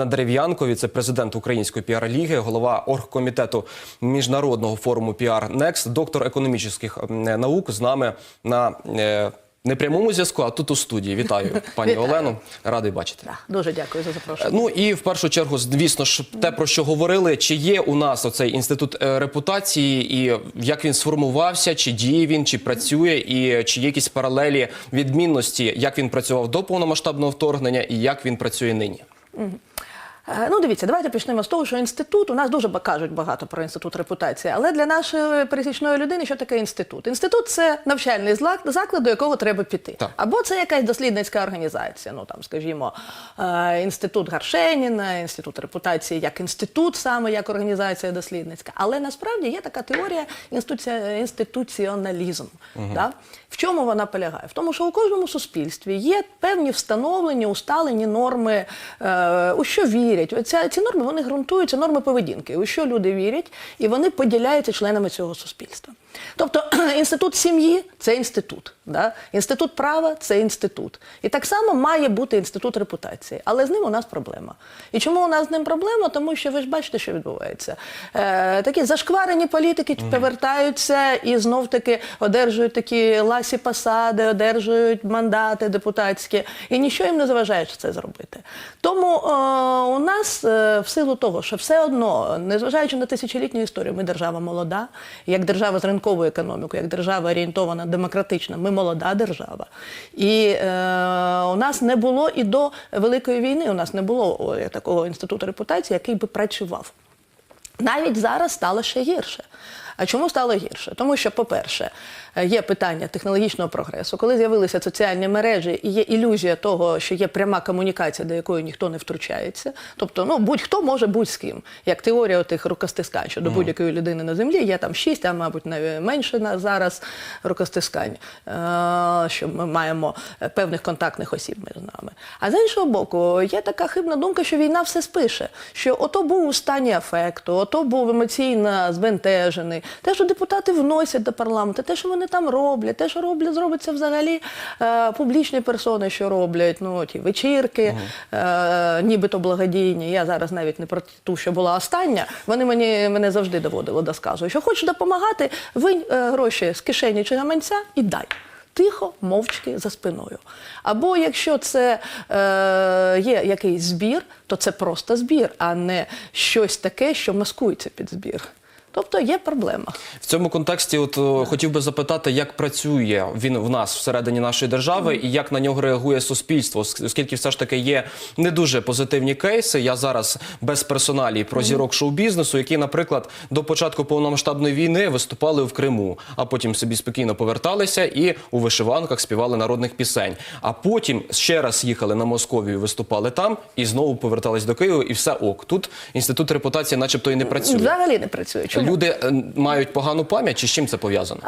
На Дерев'янкові це президент Української піар-ліги, голова оргкомітету міжнародного форуму піар Next, доктор економічних наук з нами на е, не зв'язку, а тут у студії. Вітаю, пані Вітаю. Олену. Радий бачити. Так, дуже дякую за запрошення. Ну і в першу чергу, звісно ж, те про що говорили, чи є у нас оцей інститут е, репутації, і як він сформувався, чи діє він, чи працює, і чи є якісь паралелі відмінності, як він працював до повномасштабного вторгнення і як він працює нині. Е, Ну, дивіться, давайте почнемо з того, що інститут у нас дуже кажуть багато про інститут репутації, але для нашої пересічної людини що таке інститут? Інститут це навчальний заклад, до якого треба піти. Так. Або це якась дослідницька організація. Ну там, скажімо, е, інститут Гаршеніна, інститут репутації як інститут, саме як організація дослідницька. Але насправді є така теорія інституці- інституціоналізм. Да? В чому вона полягає? В тому, що у кожному суспільстві є певні встановлені, усталені норми, е, у що вірять. Оця, ці норми вони ґрунтуються, норми поведінки, у що люди вірять, і вони поділяються членами цього суспільства. Тобто інститут сім'ї це інститут, да? інститут права це інститут. І так само має бути інститут репутації. Але з ним у нас проблема. І чому у нас з ним проблема? Тому що ви ж бачите, що відбувається. Е, такі зашкварені політики повертаються і знов таки одержують такі ласі посади, одержують мандати депутатські, і нічого їм не заважає це зробити. Тому е, у нас е, в силу того, що все одно, незважаючи на тисячолітню історію, ми держава молода, як держава з ринковою економіку, як держава орієнтована демократична, ми молода держава. І е, у нас не було і до Великої війни, у нас не було такого інституту репутації, який би працював. Навіть зараз стало ще гірше. А чому стало гірше? Тому що, по-перше, є питання технологічного прогресу. Коли з'явилися соціальні мережі і є ілюзія того, що є пряма комунікація, до якої ніхто не втручається. Тобто, ну будь-хто може будь з ким. Як теорія тих рукостискань, що до будь-якої людини на землі є там шість, а мабуть, навіть менше на зараз рукостискань, е, що ми маємо е, певних контактних осіб між нами. А з іншого боку, є така хибна думка, що війна все спише. Що ото був у стані афекту, ото був емоційно збентежений. Те, що депутати вносять до парламенту, те, що вони там роблять, те, що роблять, зробиться взагалі е, публічні персони, що роблять, ну ті вечірки, е, нібито благодійні. Я зараз навіть не про ту, що була остання. Вони мені мене завжди доводили до сказу, що хочеш допомагати, винь е, гроші з кишені чи гаманця і дай. Тихо, мовчки за спиною. Або якщо це е, є якийсь збір, то це просто збір, а не щось таке, що маскується під збір. Тобто є проблема. В цьому контексті, от о, хотів би запитати, як працює він в нас всередині нашої держави, і як на нього реагує суспільство, оскільки все ж таки є не дуже позитивні кейси. Я зараз без персоналій про зірок шоу-бізнесу, які, наприклад, до початку повномасштабної війни виступали в Криму, а потім собі спокійно поверталися і у вишиванках співали народних пісень. А потім ще раз їхали на Московію, виступали там і знову повертались до Києва, і все ок. Тут інститут репутації, начебто, і не працює. Взагалі не працює. Чому? Люди е, мають погану пам'ять, чи з чим це пов'язано?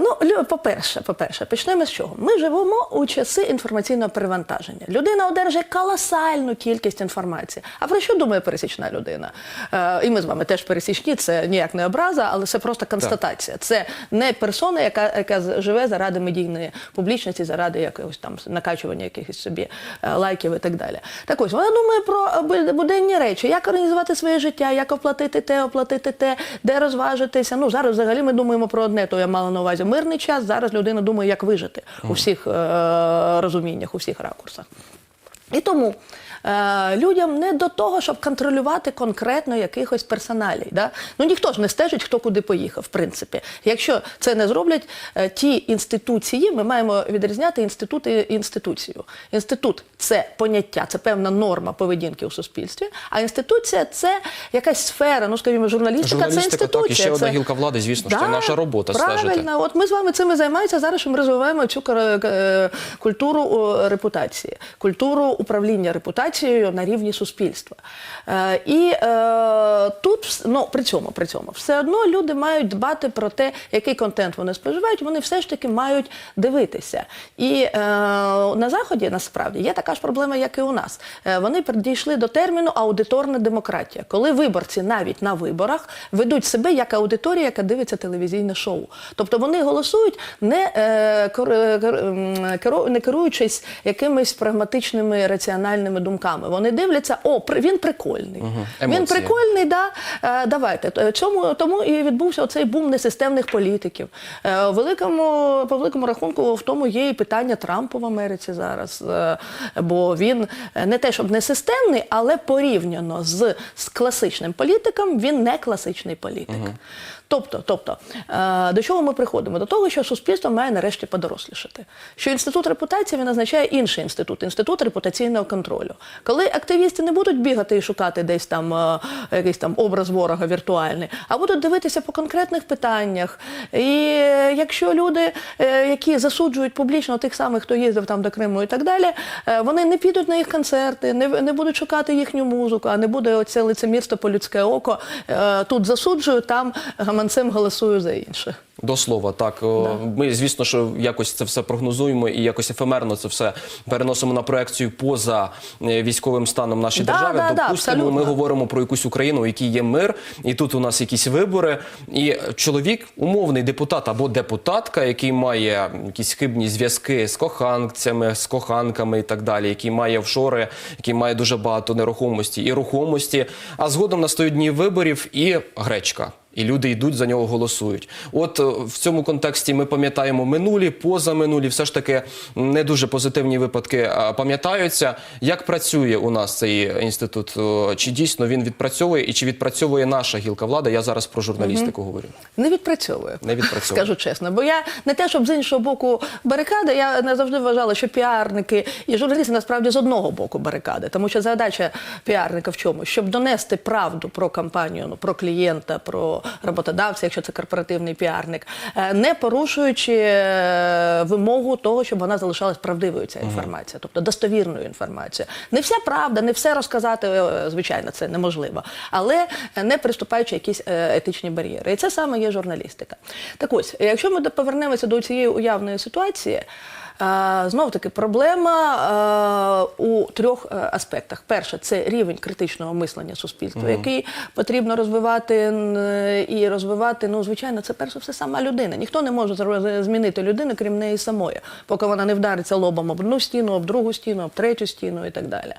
Ну, по-перше, по-перше, почнемо з чого. Ми живемо у часи інформаційного перевантаження. Людина одержує колосальну кількість інформації. А про що думає пересічна людина? Е, і ми з вами теж пересічні, це ніяк не образа, але це просто констатація. Це не персона, яка, яка живе заради медійної публічності, заради якогось там накачування якихось собі е, лайків і так далі. Так ось вона думає про буденні речі, як організувати своє життя, як оплатити те, оплатити те, де розважитися. Ну зараз взагалі ми думаємо про одне, то я мала на увазі мирний час. Зараз людина думає, як вижити у всіх е, розуміннях, у всіх ракурсах. І тому е, людям не до того, щоб контролювати конкретно якихось персоналій. Да? Ну ніхто ж не стежить, хто куди поїхав, в принципі. Якщо це не зроблять е, ті інституції, ми маємо відрізняти інститут і інституцію. Інститут це поняття, це певна норма поведінки у суспільстві, а інституція це якась сфера, ну скажімо, журналістика, це інституція. так, і ще одна гілка влади, звісно, що це наша робота правильно. стежити. От ми з вами цим і займаємося зараз, що ми розвиваємо цю е, культуру репутації, культуру управління репутацією на рівні суспільства. Е, І е, тут ну, при цьому, при цьому все одно люди мають дбати про те, який контент вони споживають. Вони все ж таки мають дивитися. І е, на заході насправді є така ж проблема, як і у нас. Вони дійшли до терміну аудиторна демократія, коли виборці навіть на виборах ведуть себе як аудиторія, яка дивиться телевізійне шоу. Тобто вони голосують не, не керуючись якимись прагматичними раціональними думками. Вони дивляться, о, він прикольний. Він прикольний, да. Е, давайте. Е, Чому тому і відбувся оцей бум несистемних політиків. Е, великому по великому рахунку в тому є і питання Трампа в Америці зараз. Бо він не те, щоб не системний, але порівняно з, з класичним політиком, він не класичний політик. Тобто, тобто, е, до чого ми приходимо? До того, що суспільство має нарешті подорослішати. Що інститут репутації він означає інший інститут, інститут репутаційного контролю. Коли активісти не будуть бігати і шукати десь там е, якийсь там образ ворога віртуальний, а будуть дивитися по конкретних питаннях. І е, якщо люди, е, які засуджують публічно тих самих, хто їздив там до Криму і так далі, вони не підуть на їх концерти, не, не будуть шукати їхню музику, а не буде оце лицемірство по людське око. Тут засуджую, там гаманцем голосую за інше. До слова, так О, ми звісно, що якось це все прогнозуємо і якось ефемерно це все переносимо на проекцію поза е, військовим станом нашій Да, державі. да, да, Допустимо, ми говоримо про якусь Україну, у якій є мир, і тут у нас якісь вибори. І чоловік, умовний депутат або депутатка, який має якісь хибні зв'язки з коханцями, з коханками і так далі, який має офшори, який має дуже багато нерухомості і рухомості. А згодом настають дні виборів і гречка. І люди йдуть за нього, голосують. От е, в цьому контексті ми пам'ятаємо минулі, позаминулі, все ж таки не дуже позитивні випадки пам'ятаються. Як працює у нас цей інститут? Е, Чи дійсно він відпрацьовує і чи відпрацьовує наша гілка влади? Я зараз про журналістику говорю. Не відпрацьовує. Не відпрацьовує. Скажу чесно. Бо я не те, щоб з іншого боку барикади, я не завжди вважала, що піарники і журналісти насправді з одного боку барикади. Тому що задача піарника в чому? Щоб донести правду про кампанію, ну, про клієнта, про роботодавця, якщо це корпоративний піарник, е, не порушуючи е, вимогу того, щоб вона залишалась правдивою, ця інформація, тобто достовірною інформацією. Не вся правда, не все розказати, е, звичайно, це неможливо, але не приступаючи якісь етичні бар'єри. І це саме є журналістика. Так ось, якщо ми повернемося до цієї уявної ситуації. Знов таки проблема е, у трьох е, аспектах. Перше, це рівень критичного мислення суспільства, який потрібно розвивати е, і розвивати. Ну, звичайно, це перше все сама людина. Ніхто не може змінити людину, крім неї самої, поки вона не вдариться лобом об одну стіну, об другу стіну, об третю стіну і так далі.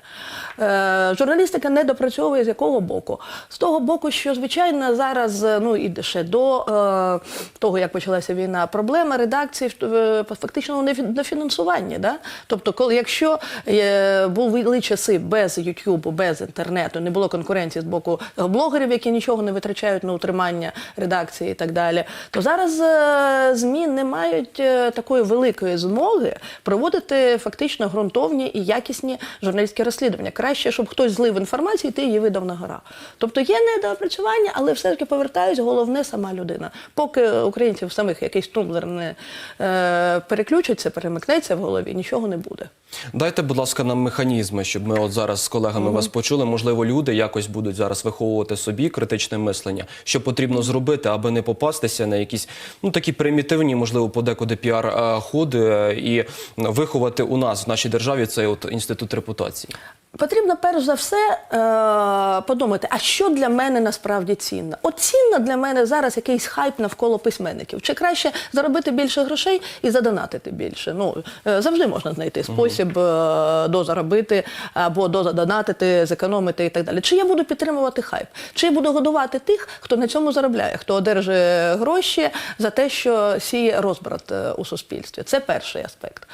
Е, журналістика не допрацьовує з якого боку? З того боку, що звичайно зараз, е, ну і ще до е, того, як почалася війна, проблема редакції е, фактично не на фінансуванні. Да? Тобто, коли якщо е, були часи без Ютубу, без інтернету, не було конкуренції з боку блогерів, які нічого не витрачають на утримання редакції і так далі, то зараз е, ЗМІ не мають е, такої великої змоги проводити фактично ґрунтовні і якісні журналістські розслідування. Краще, щоб хтось злив інформацію, і ти її видав на гора. Тобто є недоопрацювання, але все таки повертаюсь, головне сама людина. Поки українців самих якийсь тумблер не е, переключиться, перемикнеться в голові, нічого не буде. Дайте, будь ласка, нам механізми, щоб ми от зараз з колегами вас почули. Можливо, люди якось будуть зараз виховувати собі критичне мислення, що потрібно зробити, аби не попастися на якісь ну такі примітивні, можливо, подекуди піар ходи і виховати у нас в нашій державі цей от інститут репутації. Потрібно перш за все е, подумати, а що для мене насправді цінно? От цінно для мене зараз якийсь хайп навколо письменників. Чи краще заробити більше грошей і задонатити більше? Ну е, завжди можна знайти спосіб е, дозаробити або дозадонатити, зекономити і так далі. Чи я буду підтримувати хайп? Чи я буду годувати тих, хто на цьому заробляє, хто одержує гроші за те, що сіє розбрат у суспільстві? Це перший аспект.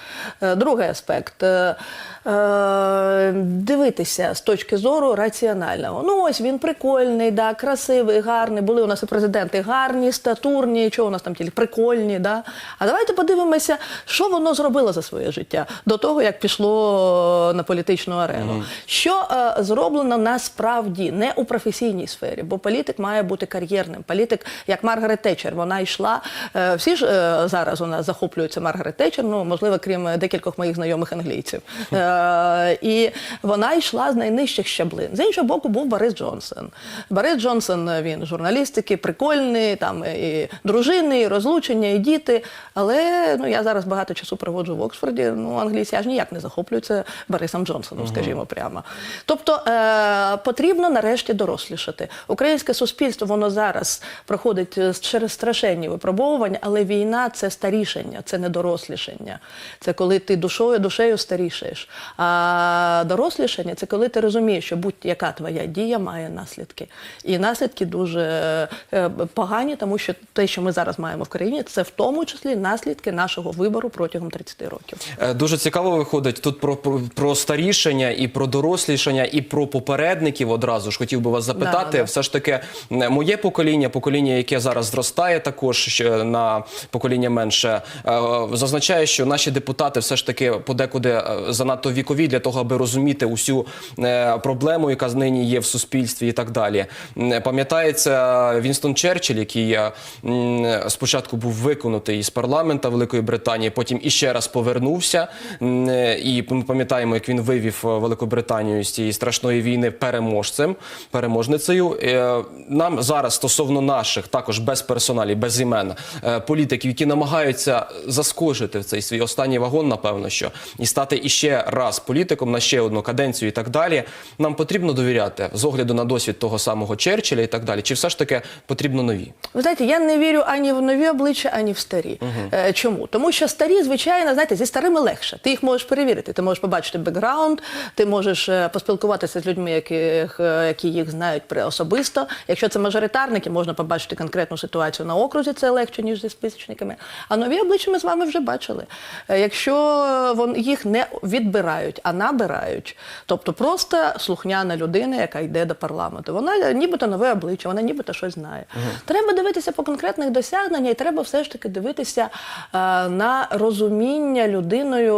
Другий аспект. е, е, Дивитися з точки зору раціонального. Ну ось він прикольний, да, красивий, гарний. Були у нас і президенти гарні, статурні, що у нас там тільки прикольні. Да? А давайте подивимося, що воно зробило за своє життя до того, як пішло на політичну арену. Що е, зроблено насправді не у професійній сфері, бо політик має бути кар'єрним. Політик, як Маргарет Тетчер, вона йшла. Е, всі ж е, зараз у нас захоплюються Маргарет Тетчер, ну можливо, крім декількох моїх знайомих англійців. Е, і вона йшла з найнижчих щаблин. З іншого боку, був Борис Джонсон. Борис Джонсон е, він журналістики, прикольний, там і дружини, і розлучення, і діти. Але ну я зараз багато часу проводжу в Оксфорді. Ну, англійці аж ніяк не захоплюються Борисом Джонсоном, скажімо прямо. Тобто е, потрібно нарешті дорослішати. Українське суспільство воно зараз проходить е, через страшенні випробовування, але війна це старішення, це не дорослішання. Це коли ти душою душею старішаєш. А дорослішання дорослішання це коли ти розумієш, що будь-яка твоя дія має наслідки. І наслідки дуже е, погані, тому що те, що ми зараз маємо в країні, це в тому числі наслідки нашого вибору протягом 30 років. Е, Дуже цікаво виходить тут про, про, про старішання і про дорослішання, і про попередників одразу ж хотів би вас запитати. Да, да. Все ж таки, моє покоління, покоління, яке зараз зростає, також на покоління менше, е, зазначає, що наші депутати все ж таки подекуди занадто вікові для того, аби розуміти усю е, проблему, яка нині є в суспільстві, і так далі. Пам'ятається Вінстон Черчилль, який е, спочатку був виконутий із парламента Великої Британії, потім іще раз повернувся. І ми пам'ятаємо, як він вивів е, Велику Британію з цієї страшної війни переможцем, переможницею. Нам зараз стосовно наших, також без персоналів, без імен, політиків, які намагаються заскочити в цей свій останній вагон, напевно, що і стати іще раз політиком на ще одну каденцію і так далі. Нам потрібно довіряти з огляду на досвід того самого Черчилля і так далі. Чи все ж таки потрібно нові? Ви знаєте, я не вірю ані в нові обличчя, ані в старі. Е, чому? Тому що старі, звичайно, знаєте, зі старими легше. Ти їх можеш перевірити. Ти можеш побачити бекграунд, ти можеш е, поспілкуватися з людьми, яких, е, які їх знають особисто. Якщо це мажоритарники, можна побачити конкретну ситуацію на окрузі, це легше, ніж зі списочниками. А нові обличчя ми з вами вже бачили. Якщо вон, їх не відбирають, а набирають, тобто просто слухняна людина, яка йде до парламенту, вона нібито нове обличчя, вона нібито щось знає. Треба дивитися по конкретних досягненнях, і треба все ж таки дивитися е, на розуміння людиною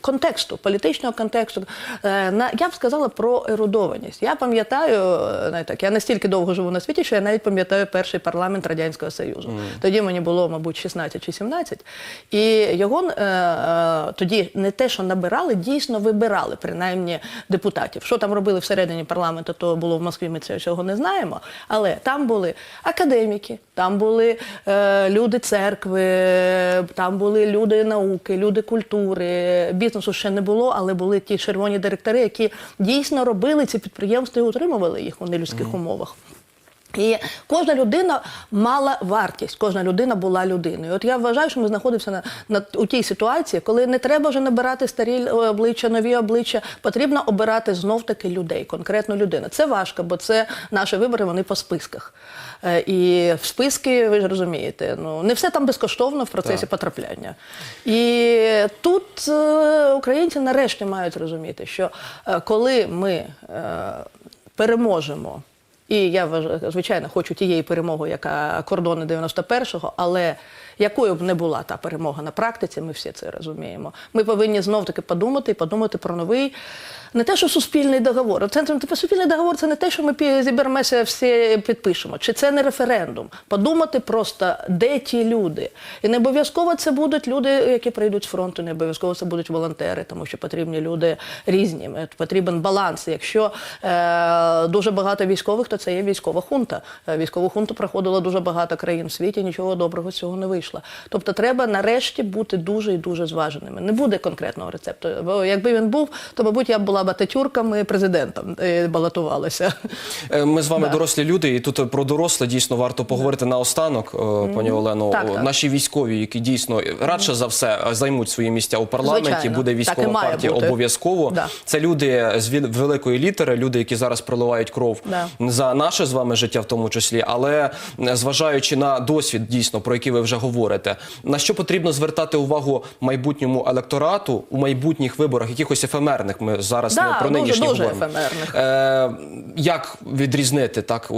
контексту, політичного контексту. Е, на, я б сказала про ерудованість. Я пам'ятаю, е, так, я настільки довго живу на світі, що я навіть пам'ятаю перший парламент Радянського Союзу. Тоді мені було, мабуть, 16 чи 17. І його е, е, тоді не те, що набирали, дійсно вибирали, принаймні депутатів. Що там робили всередині парламенту, то було в Москві, ми цього не знаємо. Але там були академіки, там були е, люди церкви, там були люди науки, люди культури. Бізнесу ще не було, але були ті червоні директори, які дійсно робили ці підприємства і утримували їх у нелюдських умовах. І кожна людина мала вартість, кожна людина була людиною. От я вважаю, що ми знаходимося на, на у тій ситуації, коли не треба вже набирати старі обличчя, нові обличчя. Потрібно обирати знов таки людей, конкретну людину. Це важко, бо це наші вибори, вони по списках. Е, І в списки, ви ж розумієте, ну не все там безкоштовно в процесі Так. потрапляння. І тут е, українці нарешті мають розуміти, що е, коли ми е, переможемо. І я звичайно хочу тієї перемоги, яка кордони 91-го, але якою б не була та перемога на практиці, ми всі це розуміємо. Ми повинні знов таки подумати і подумати про новий. Не те, що суспільний договор. Це типу, суспільний договор це не те, що ми зіберемося всі підпишемо. Чи це не референдум? Подумати просто, де ті люди. І не обов'язково це будуть люди, які прийдуть з фронту, не обов'язково це будуть волонтери, тому що потрібні люди різні. Потрібен баланс. Якщо е, дуже багато військових, то це є військова хунта. Е, Військову хунту проходило дуже багато країн в світі, нічого доброго з цього не вийшло. Тобто треба нарешті бути дуже і дуже зваженими. Не буде конкретного рецепту. Бо якби він був, то мабуть я б була бататюрком і президентом е, балотувалася. Е, Ми з вами Да. дорослі люди, і тут про доросле дійсно варто поговорити наостанок, е, пані Олено. Так, так. Наші військові, які дійсно радше за все е, займуть свої місця у парламенті, Звичайно. буде військова партія бути. обов'язково. Да. Це люди з великої літери, люди, які зараз проливають кров Да. за наше з вами життя, в тому числі. Але е, зважаючи на досвід, дійсно про який ви вже говорите, на що потрібно звертати увагу майбутньому електорату у майбутніх виборах, якихось ефемерних. Ми зараз Да, не про дуже- нинішні дуже говоримо. ефемерних. Е, як відрізнити так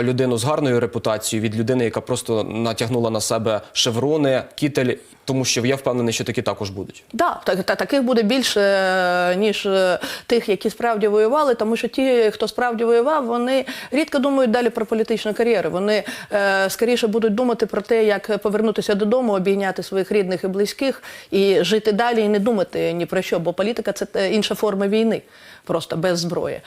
людину з гарною репутацією від людини, яка просто натягнула на себе шеврони, кітель, тому що я впевнений, що такі також будуть. Да, так, та, таких буде більше, е, ніж е, тих, які справді воювали, тому що ті, хто справді воював, вони рідко думають далі про політичну кар'єру. Вони е, скоріше будуть думати про те, як повернутися додому, обійняти своїх рідних і близьких і жити далі, і не думати ні про що, бо політика це е, інша форма війни. Просто без зброї.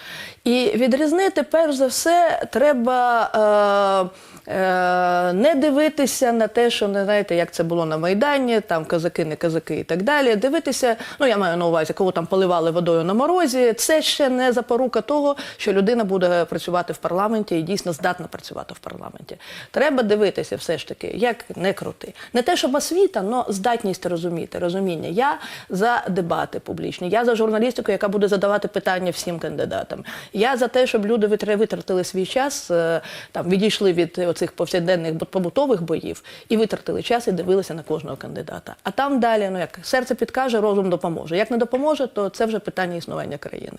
І відрізнити, перш за все, треба е, е, не дивитися на те, що не знаєте, як це було на Майдані, там казаки, не казаки і так далі. Дивитися, ну я маю на увазі, кого там поливали водою на морозі. Це ще не запорука того, що людина буде працювати в парламенті і дійсно здатна працювати в парламенті. Треба дивитися все ж таки, як не крути. Не те, щоб освіта, але здатність розуміти, розуміння. Я за дебати публічні, я за журналістику, яка буде задавати питання. всім кандидатам. Я за те, щоб люди витр- витратили свій час, е, там відійшли від оцих повсякденних побутових боїв і витратили час і дивилися на кожного кандидата. А там далі, ну як серце підкаже, розум допоможе. Як не допоможе, то це вже питання існування країни.